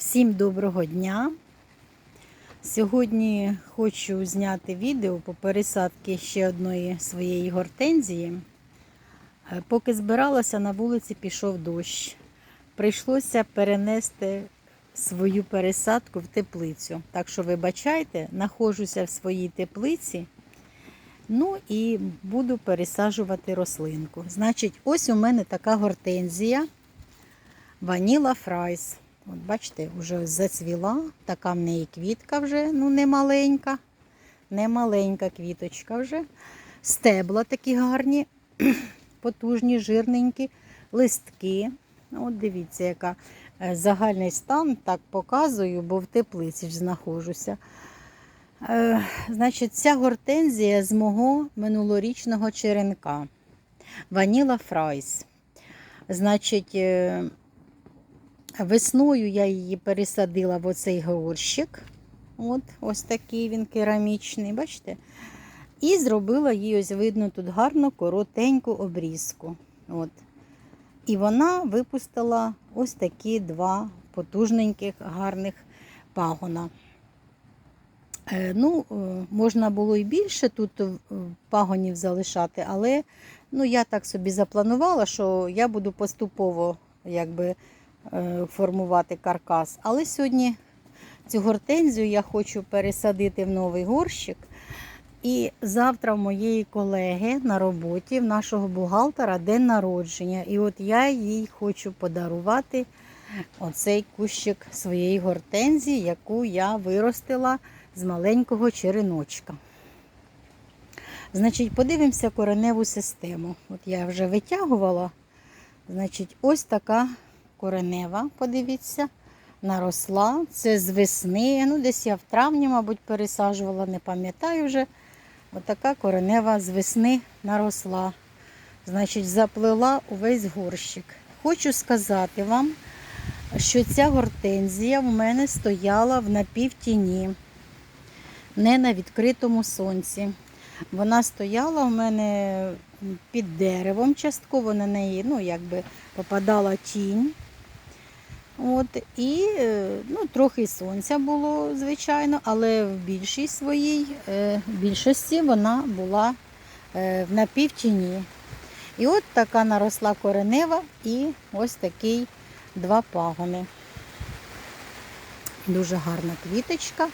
Всім доброго дня! Сьогодні хочу зняти відео по пересадці ще одної своєї гортензії. Е, Поки збиралася, на вулиці пішов дощ. Прийшлося перенести свою пересадку в теплицю. Так що, вибачайте, знаходжуся в своїй теплиці. Ну і буду пересаджувати рослинку. Значить, ось у мене така гортензія Ваніла Фрайс. От бачите, вже зацвіла, така в неї квітка вже, ну не маленька, не маленька квіточка вже. Стебла такі гарні, потужні, жирненькі, листки. От дивіться, яка е, загальний стан так показую, бо в теплиці ж знаходжуся. Е, Значить, ця гортензія з мого минулорічного черенка. Ваніла Фрайс. Значить, е, Весною я її пересадила в оцей горщик. От, ось такий він керамічний, бачите? І зробила їй, ось видно, тут гарну коротеньку обрізку. От. І вона випустила ось такі два потужненьких, гарних пагона. Е, Ну, е, можна було і більше тут е, пагонів залишати, але ну, я так собі запланувала, що я буду поступово якби, формувати каркас. Але сьогодні цю гортензію я хочу пересадити в новий горщик. І завтра в моєї колеги на роботі, в нашого бухгалтера, день народження. І от я їй хочу подарувати оцей кущик своєї гортензії, яку я виростила з маленького череночка. Значить, подивимося кореневу систему. От я вже витягувала. Значить, ось така коренева, подивіться, наросла. Це з весни. Ну, десь я в травні, мабуть, пересаджувала, не пам'ятаю вже. Отака коренева з весни наросла. Значить, заплила увесь горщик. Хочу сказати вам, що ця гортензія в мене стояла в напівтіні, не на відкритому сонці. Вона стояла в мене під деревом, частково на неї ну, якби попадала тінь. От, І е, ну, трохи сонця було, звичайно, але в більшій своїй е, більшості вона була е, в напівтіні. І от така наросла коренева і ось такий два пагони. Дуже гарна квіточка.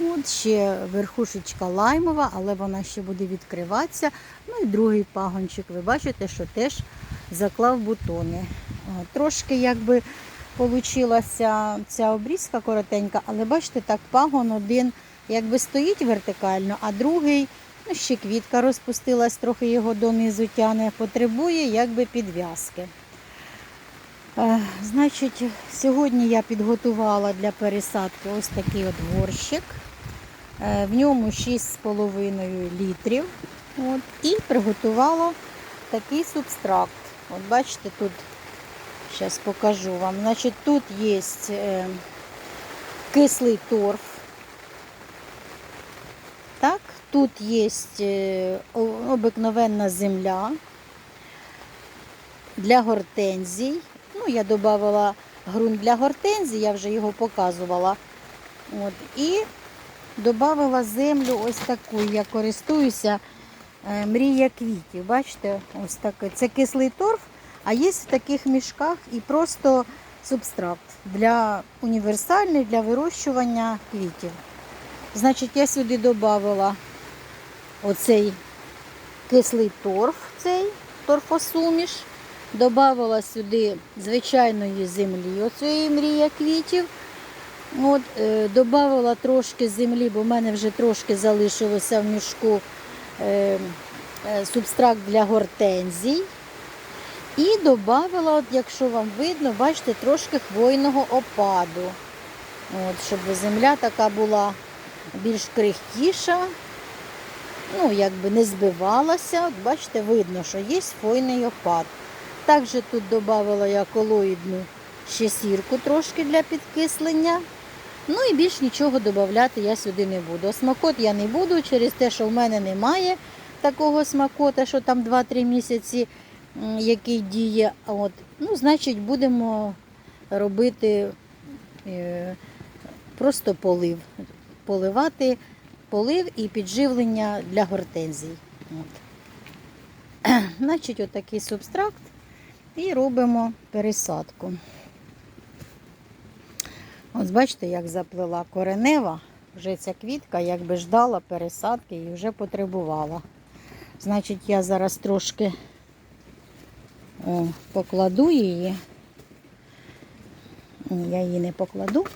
От ще верхушечка лаймова, але вона ще буде відкриватися. Ну і другий пагончик, ви бачите, що теж заклав бутони. Трошки якби получилася ця обрізка коротенька, але бачите, так пагон один якби стоїть вертикально, а другий, ну ще квітка розпустилась, трохи його донизу тяне, потребує якби підв'язки. Е, Значить, сьогодні я підготувала для пересадки ось такий от горщик. Е, В ньому 6,5 літрів. От, і приготувала такий субстракт. От бачите, тут зараз покажу вам. Значить, тут є е, кислий торф. Так, тут є е, о- обикновенна земля для гортензій. Ну, я додавала ґрунт для гортензій, я вже його показувала. От, і додавала землю ось таку. Я користуюся е, мрія квітів. Бачите, ось таке. Це кислий торф, а є в таких мішках і просто субстракт для універсальний для вирощування квітів. Значить, я сюди додавала оцей кислий торф, цей торфосуміш. Добавила сюди звичайної землі, оцієї мрія квітів. От, е, добавила трошки землі, бо в мене вже трошки залишилося в мішку е, е, субстракт для гортензій. І додавала, от, якщо вам видно, бачите, трошки хвойного опаду. От, щоб земля така була більш крихкіша, ну, якби не збивалася. От, бачите, видно, що є хвойний опад. Також тут додавала я колоїдну ще сірку трошки для підкислення. Ну і більш нічого додати я сюди не буду. Смакот я не буду через те, що в мене немає такого смакота, що там 2-3 місяці, який діє. От. Ну, значить, будемо робити е, просто полив. Поливати полив і підживлення для гортензій. От. Значить, отакий субстракт і робимо пересадку. Ось бачите, як заплила коренева, вже ця квітка якби ждала пересадки і вже потребувала. Значить, я зараз трошки о, покладу її. Ні, я її не покладу,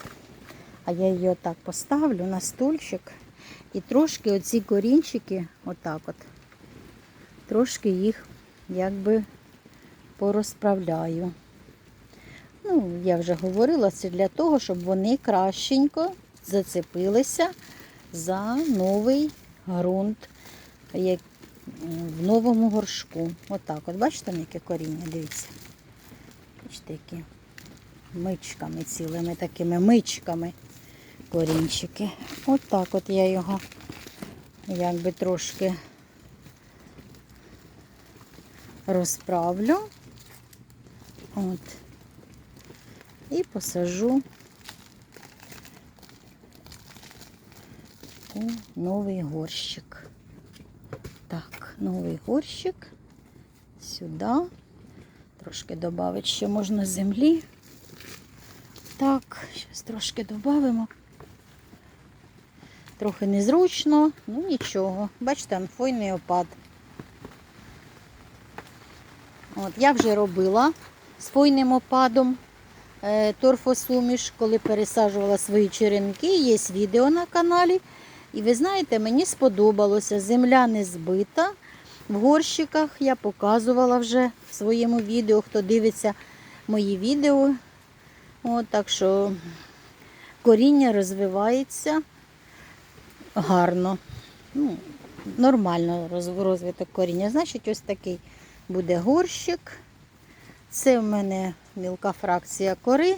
а я її отак поставлю на стульчик. І трошки оці корінчики, отак от, трошки їх якби порозправляю. Ну, я вже говорила, це для того, щоб вони кращенько зацепилися за новий ґрунт як в новому горшку. Отак, от бачите, яке коріння, дивіться. Бачите, які мичками цілими такими мичками корінчики. Отак от я його якби трошки розправлю. От. І посажу у новий горщик. Новий горщик сюди. Трошки додати ще можна землі. Так, зараз трошки додамо. Трохи незручно, ну нічого. Бачите, там фойний опад. От, я вже робила з фойним опадом е, торфосуміш, коли пересаджувала свої черенки. Є відео на каналі. І ви знаєте, мені сподобалося. Земля не збита. В горщиках я показувала вже в своєму відео, хто дивиться мої відео. От, так що коріння розвивається гарно. Ну, нормально розвиток коріння. Значить, ось такий буде горщик. Це в мене мілка фракція кори.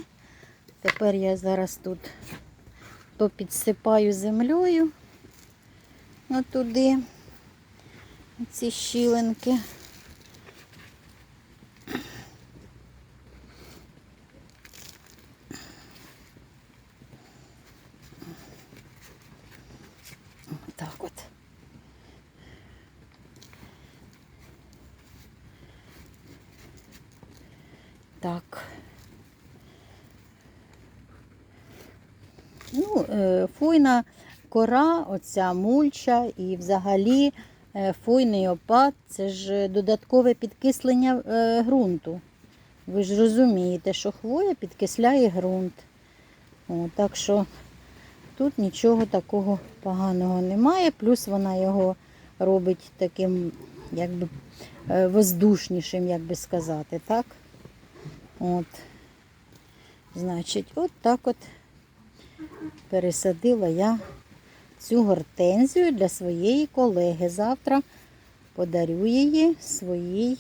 Тепер я зараз тут попідсипаю землею отуди ці щілинки. Так от. Так. Ну, е, фойна кора, оця мульча і взагалі фойний опад це ж додаткове підкислення е, ґрунту. Ви ж розумієте, що хвоя підкисляє ґрунт. О, так що тут нічого такого поганого немає. Плюс вона його робить таким, якби е, воздушнішим, як би сказати, так? От. Значить, от так от пересадила я цю гортензію для своєї колеги. Завтра подарю її своїй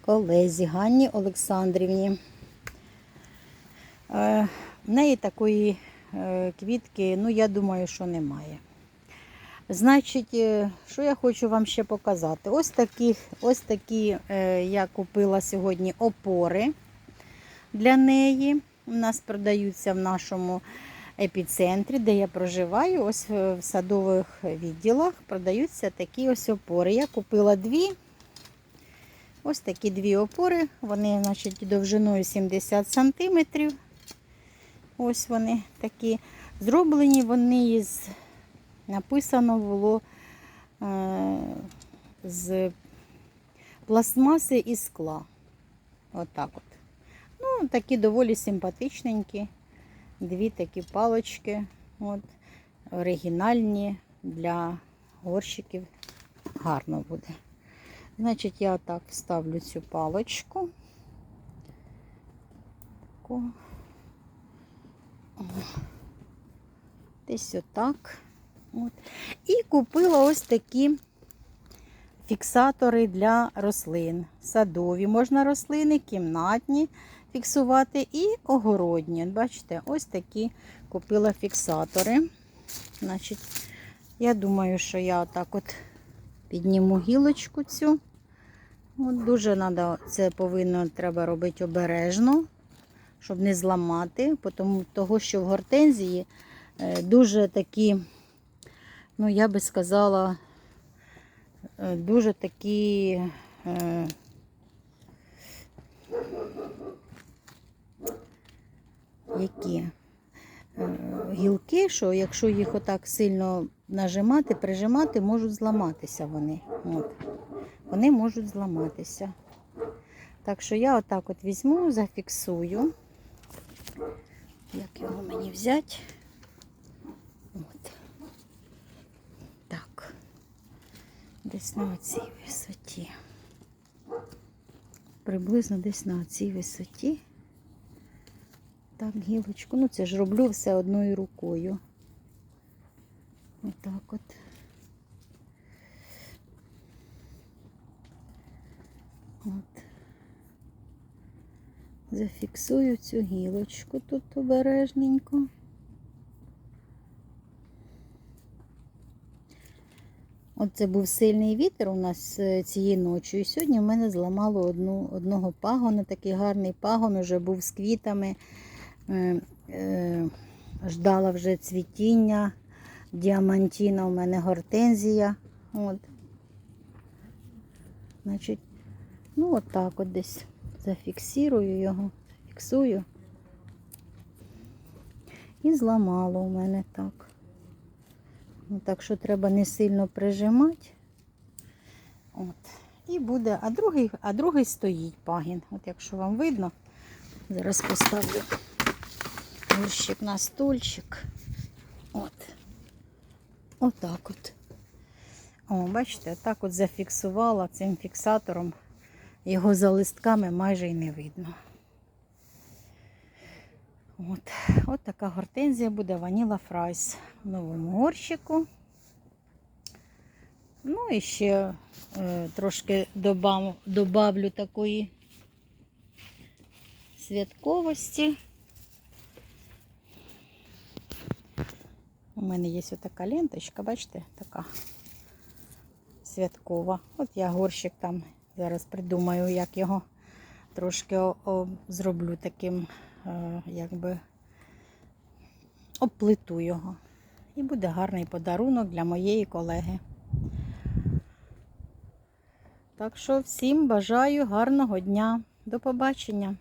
колезі Ганні Олександрівні. Е, В неї такої е, квітки, ну, я думаю, що немає. Значить, е, що я хочу вам ще показати? Ось такі, ось такі я купила сьогодні опори для неї. У нас продаються в нашому епіцентрі, де я проживаю. Ось в садових відділах продаються такі ось опори. Я купила дві. Ось такі дві опори. Вони, значить, довжиною 70 сантиметрів. Ось вони такі. Зроблені вони із, написано було е, з пластмаси і скла. Отак от. Ну, такі доволі симпатичненькі. Дві такі палочки. От, оригінальні для горщиків. Гарно буде. Значить, я так вставлю цю палочку. Таку. Десь отак. От. І купила ось такі фіксатори для рослин. Садові можна рослини, кімнатні фіксувати і огородні. Бачите, ось такі купила фіксатори. Значить, я думаю, що я отак от підніму гілочку цю. От Дуже надо, це повинно треба робити обережно, щоб не зламати, тому того, що в гортензії е, дуже такі, ну я би сказала, е, дуже такі. Які е, гілки, що якщо їх отак сильно нажимати, прижимати, можуть зламатися вони. От. Вони можуть зламатися. Так що я отак от візьму, зафіксую. Як його мені взяти? От. Так. Десь на цій висоті. Приблизно десь на цій висоті. Так, гілочку. Ну, це ж роблю все одною рукою. Отак от. От. Зафіксую цю гілочку тут обережненько. От це був сильний вітер у нас е, цієї ночі. І сьогодні в мене зламало одну, одного пагона. Такий гарний пагон уже був з квітами. Е, е, ждала вже цвітіння. Діамантіна у мене гортензія. От. Значить, ну от так от десь зафіксирую його, зафіксую. І зламало у мене так. Ну, так що треба не сильно прижимати. От. І буде, а другий, а другий стоїть пагін. От якщо вам видно, зараз поставлю горщик на стульчик. От. Отак от. О, бачите, отак от зафіксувала цим фіксатором. Його за листками майже й не видно. От, от така гортензія буде ваніла фрайс в новому горщику. Ну і ще е, трошки добав, добавлю такої святковості. У мене є отака ленточка, бачите, така святкова. От я горщик там зараз придумаю, як його трошки зроблю таким, е, якби обплиту його. І буде гарний подарунок для моєї колеги. Так що всім бажаю гарного дня. До побачення!